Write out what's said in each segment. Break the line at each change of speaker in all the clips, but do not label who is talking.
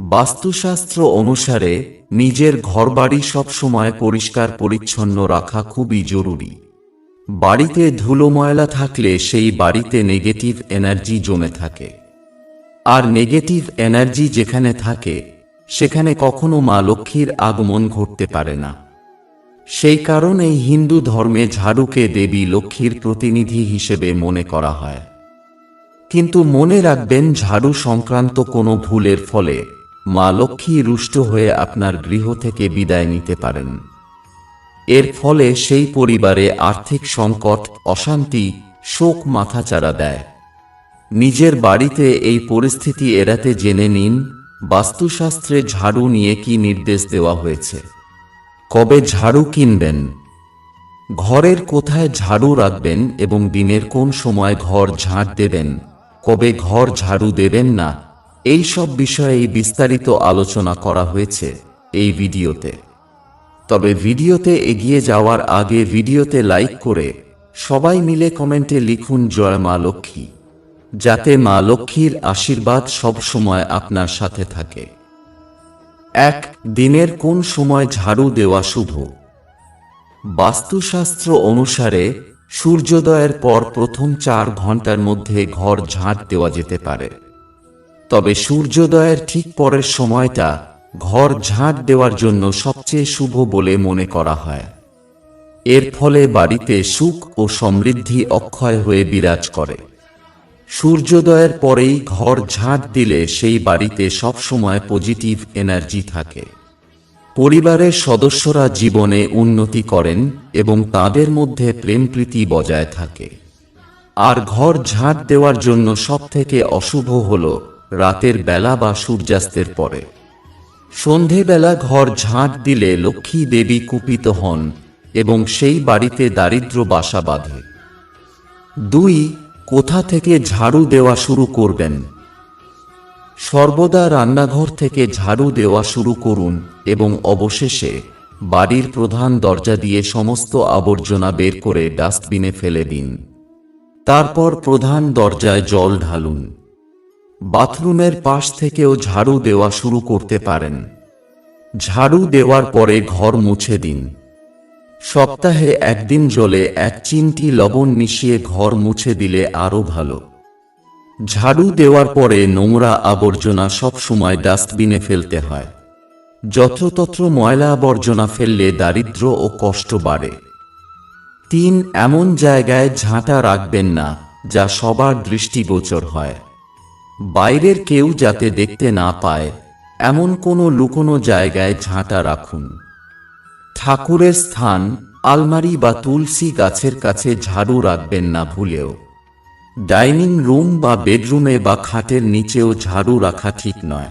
বাস্তুশাস্ত্র অনুসারে, নিজের ঘরবাড়ি সবসময় পরিষ্কার পরিচ্ছন্ন রাখা খুবই জরুরি। বাড়িতে ধুলো ময়লা থাকলে সেই বাড়িতে নেগেটিভ এনার্জি জমে থাকে। আর নেগেটিভ এনার্জি যেখানে থাকে, সেখানে কখনো মা লক্ষ্মীর আগমন ঘটতে পারে না। সেই কারণেই হিন্দু ধর্মে ঝাড়ুকে দেবী লক্ষ্মীর প্রতিনিধি হিসেবে মনে করা হয়। কিন্তু মনে রাখবেন, ঝাড়ু সংক্রান্ত কোনো ভুলের ফলে মা লক্ষ্মী রুষ্ট হয়ে আপনার গৃহ থেকে বিদায় নিতে পারেন। এর ফলে সেই পরিবারে আর্থিক সংকট, অশান্তি, শোক মাথাচাড়া দেয়। নিজের বাড়িতে এই পরিস্থিতি এড়াতে জেনে নিন, বাস্তুশাস্ত্রে ঝাড়ু নিয়ে কি নির্দেশ দেওয়া হয়েছে। কবে ঝাড়ু কিনবেন? ঘরের কোথায় ঝাড়ু রাখবেন এবং দিনের কোন সময় ঘর ঝাঁট দেবেন? কবে ঘর ঝাড়ু দেবেন না? এই সব বিষয়ে বিস্তারিত আলোচনা করা হয়েছে এই ভিডিওতে। তবে ভিডিওতে এগিয়ে যাওয়ার আগে ভিডিওতে লাইক করে সবাই মিলে কমেন্টে লিখুন জয় মা লক্ষ্মী, যাতে মা লক্ষ্মীর আশীর্বাদ সব সময় আপনার সাথে থাকে। এক, দিনের কোন সময় ঝাড়ু দেওয়া শুভ? বাস্তুশাস্ত্র অনুসারে সূর্যোদয়ের পর প্রথম চার ঘণ্টার মধ্যে ঘর ঝাঁট দেওয়া যেতে পারে। তবে সূর্যোদয়ের ঠিক পরের সময়টা ঘর ঝাঁট দেওয়ার জন্য সবচেয়ে শুভ বলে মনে করা হয়। এর ফলে বাড়িতে সুখ ও সমৃদ্ধি অক্ষয় হয়ে বিরাজ করে। সূর্যোদয়ের পরেই ঘর ঝাঁট দিলে সেই বাড়িতে সবসময় পজিটিভ এনার্জি থাকে। পরিবারের সদস্যরা জীবনে উন্নতি করেন এবং তাদের মধ্যে প্রেমপ্রীতি বজায় থাকে। আর ঘর ঝাঁট দেওয়ার জন্য সবথেকে অশুভ হল রাতের বেলা বা সূর্যাস্তের পরে। সন্ধেবেলা ঘর ঝাঁট দিলে লক্ষ্মী দেবী কুপিত হন এবং সেই বাড়িতে দারিদ্র বাসা বাঁধে। দুই, কোথা থেকে ঝাড়ু দেওয়া শুরু করবেন? সর্বদা রান্নাঘর থেকে ঝাড়ু দেওয়া শুরু করুন এবং অবশেষে বাড়ির প্রধান দরজা দিয়ে সমস্ত আবর্জনা বের করে ডাস্টবিনে ফেলে দিন। তারপর প্রধান দরজায় জল ঢালুন। বাথরুমের পাশ থেকেও ঝাড়ু দেওয়া শুরু করতে পারেন। ঝাড়ু দেওয়ার পরে ঘর মুছে দিন। সপ্তাহে একদিন জলে এক চিমটি লবণ মিশিয়ে ঘর মুছে দিলে আরও ভালো। ঝাড়ু দেওয়ার পরে নোংরা আবর্জনা সব সময় ডাস্টবিনে ফেলতে হয়। যত্রতত্র ময়লা আবর্জনা ফেললে দারিদ্র ও কষ্ট বাড়ে। তিন, এমন জায়গায় ঝাঁটা রাখবেন না, যা সবার দৃষ্টিগোচর হয়। বাইরের কেউ যাতে দেখতে না পায়, এমন কোনো লুকোনো জায়গায় ঝাঁটা রাখুন। ঠাকুরের স্থান, আলমারি বা তুলসী গাছের কাছে ঝাড়ু রাখবেন না ভুলেও। ডাইনিং রুম বা বেডরুমে বা খাটের নিচেও ঝাড়ু রাখা ঠিক নয়।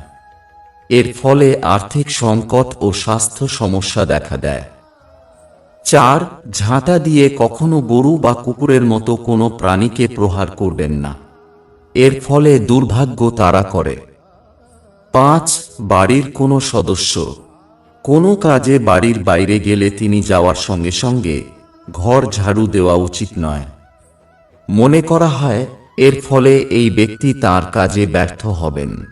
এর ফলে আর্থিক সংকট ও স্বাস্থ্য সমস্যা দেখা দেয়। চার, ঝাঁটা দিয়ে কখনো গরু বা কুকুরের মতো কোনো প্রাণীকে প্রহার করবেন না। এর ফলে দুর্ভাগ্য তারা করে। পাঁচ, বাড়ির কোনো সদস্য। কোনো কাজে বাড়ির বাইরে গেলে তিনি যাওয়ার সঙ্গে সঙ্গে ঘর ঝাড়ু দেওয়া উচিত নয়। মনে করা হয়, এর ফলে এই ব্যক্তি তার কাজে ব্যর্থ হবেন।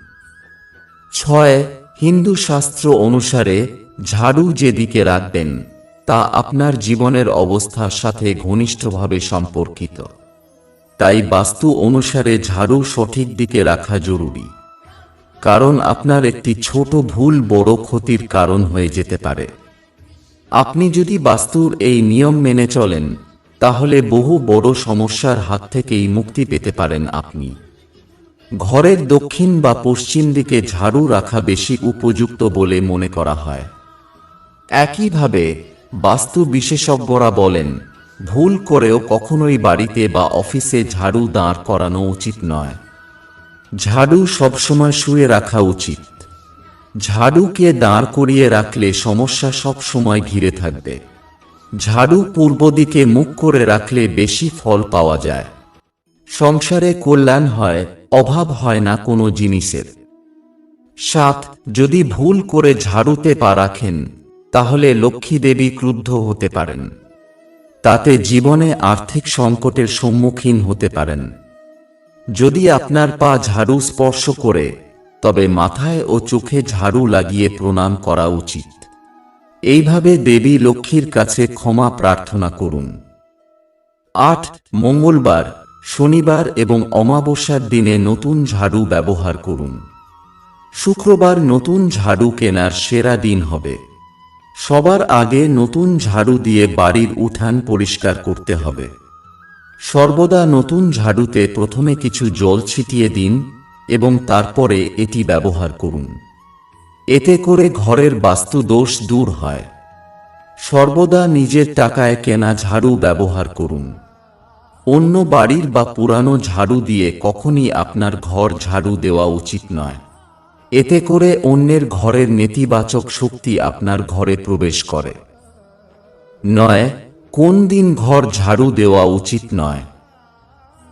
ছয়, হিন্দু শাস্ত্র অনুসারে ঝাড়ু যেদিকে রাখবেন, তা আপনার জীবনের অবস্থার সাথে ঘনিষ্ঠভাবে সম্পর্কিত। তাই বাস্তু অনুসারে ঝাড়ু সঠিক দিকে রাখা জরুরি। কারণ আপনার একটি ছোট ভুল বড় ক্ষতির কারণ হয়ে যেতে পারে। আপনি যদি বাস্তুর এই নিয়ম মেনে চলেন, তাহলে বহু বড় সমস্যার হাত থেকেই মুক্তি পেতে পারেন আপনি। ঘরের দক্ষিণ বা পশ্চিম দিকে ঝাড়ু রাখা বেশি উপযুক্ত বলে মনে করা হয়। একইভাবে বাস্তু বিশেষজ্ঞরা বলেন ভুল করেও কখনোই বাড়িতে বা অফিসে ঝাড়ু দাঁড় করানো উচিত নয়। ঝাড়ু সবসময় শুয়ে রাখা উচিত। ঝাড়ুকে দাঁড় করিয়ে রাখলে সমস্যা সব সময় ঘিরে থাকবে। ঝাড়ু পূর্ব দিকে মুখ করে রাখলে বেশি ফল পাওয়া যায়। সংসারে কল্যাণ হয়, অভাব হয় না কোনো জিনিসের। সাত, যদি ভুল করে ঝাড়ুতে পা রাখেন, তাহলে লক্ষ্মী দেবী ক্রুদ্ধ হতে পারেন। তাতে জীবনে আর্থিক সংকটের সম্মুখীন হতে পারেন। যদি আপনার পা ঝাড়ু স্পর্শ করে, তবে মাথায় ও চোখে ঝাড়ু লাগিয়ে প্রণাম করা উচিত। এইভাবে দেবী লক্ষ্মীর কাছে ক্ষমা প্রার্থনা করুন। আট, মঙ্গলবার, শনিবার এবং অমাবস্যার দিনে নতুন ঝাড়ু ব্যবহার করুন। শুক্রবার নতুন ঝাড়ু কেনার সেরা দিন হবে। সবার আগে নতুন ঝাড়ু দিয়ে বাড়ির উঠান পরিষ্কার করতে হবে। সর্বদা নতুন ঝাড়ুতে প্রথমে কিছু জল ছিটিয়ে দিন এবং তারপরে এটি ব্যবহার করুন। এতে করে ঘরের বাস্তু দোষ দূর হয়। সর্বদা নিজের টাকায় কেনা ঝাড়ু ব্যবহার করুন। অন্য বাড়ির বা পুরানো ঝাড়ু দিয়ে কখনই আপনার ঘর ঝাড়ু দেওয়া উচিত নয়। এতে করে অন্যের ঘরের নেতিবাচক শক্তি আপনার ঘরে প্রবেশ করে। নয়, কোন দিন ঘর ঝাড়ু দেওয়া উচিত নয়।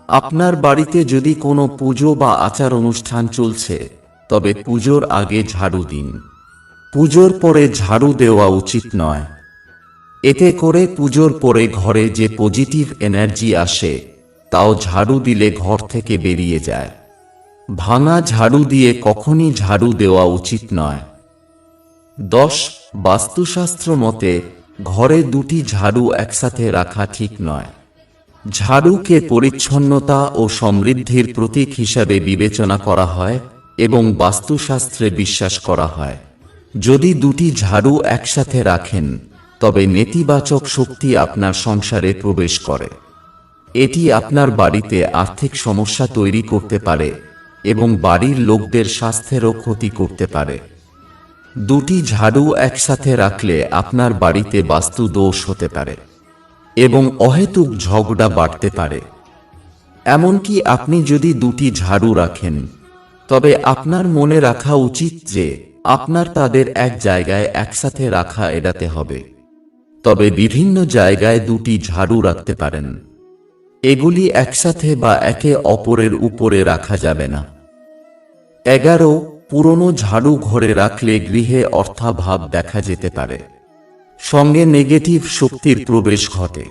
আপনার বাড়িতে যদি কোনো পুজো বা আচার অনুষ্ঠান চলছে, তবে পুজোর আগে ঝাড়ু দিন। পুজোর পরে ঝাড়ু দেওয়া উচিত নয়। এতে করে পুজোর পরে ঘরে যে পজিটিভ এনার্জি আসে, তাও ঝাড়ু দিলে ঘর থেকে বেরিয়ে যায়। ভাঙা ঝাড়ু দিয়ে কখনই ঝাড়ু দেওয়া উচিত নয়। দশ, বাস্তুশাস্ত্র মতে, ঘরে দুটি ঝাড়ু একসাথে রাখা ঠিক নয়। ঝাড়ুকে পরিচ্ছন্নতা ও সমৃদ্ধির প্রতীক হিসাবে বিবেচনা করা হয় এবং বাস্তুশাস্ত্রে বিশ্বাস করা হয়। যদি দুটি ঝাড়ু একসাথে রাখেন, তবে নেতিবাচক শক্তি আপনার সংসারে প্রবেশ করে। এটি আপনার বাড়িতে আর্থিক সমস্যা তৈরি করতে পারে। এবং বাড়ির লোকদের স্বাস্থ্যেরও ক্ষতি করতে পারে। দুটি ঝাড়ু একসাথে রাখলে আপনার বাড়িতে বাস্তু দোষ হতে পারে এবং অহেতুক ঝগড়া বাড়তে পারে। এমনকি আপনি যদি দুটি ঝাড়ু রাখেন, তবে আপনার মনে রাখা উচিত যে আপনার তাদের এক জায়গায় একসাথে রাখা এড়াতে হবে। তবে বিভিন্ন জায়গায় দুটি ঝাড়ু রাখতে পারেন। এগুলি একসাথে বা একে অপরের উপরে রাখা যাবে না। এগারো, পুরনো ঝাড়ু ঘরে রাখলে গৃহে অর্থাভাব দেখা যেতে পারে। সঙ্গে নেগেটিভ শক্তির প্রবেশ ঘটে।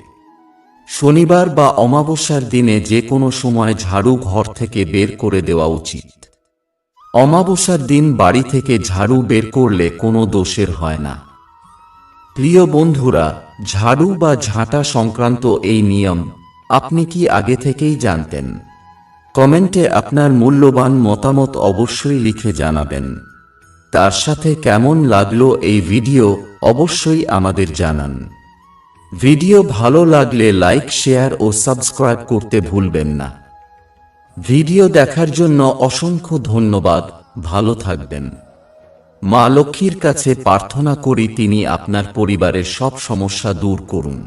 শনিবার বা অমাবস্যার দিনে যে কোনো সময় ঝাড়ু ঘর থেকে বের করে দেওয়া উচিত। অমাবস্যার দিন বাড়ি থেকে ঝাড়ু বের করলে কোনো দোষের হয় না। প্রিয় বন্ধুরা, ঝাড়ু বা ঝাঁটা সংক্রান্ত এই নিয়ম আপনি কি আগে থেকেই জানতেন? কমেন্টে আপনার মূল্যবান মতামত অবশ্যই লিখে জানাবেন। তার সাথে কেমন লাগল এই ভিডিও অবশ্যই আমাদের জানান। ভিডিও ভালো লাগলে লাইক, শেয়ার ও সাবস্ক্রাইব করতে ভুলবেন না। ভিডিও দেখার জন্য অসংখ্য ধন্যবাদ, ভালো থাকবেন। মা লক্ষ্মীর কাছে প্রার্থনা করি তিনি আপনার পরিবারের সব সমস্যা দূর করুন।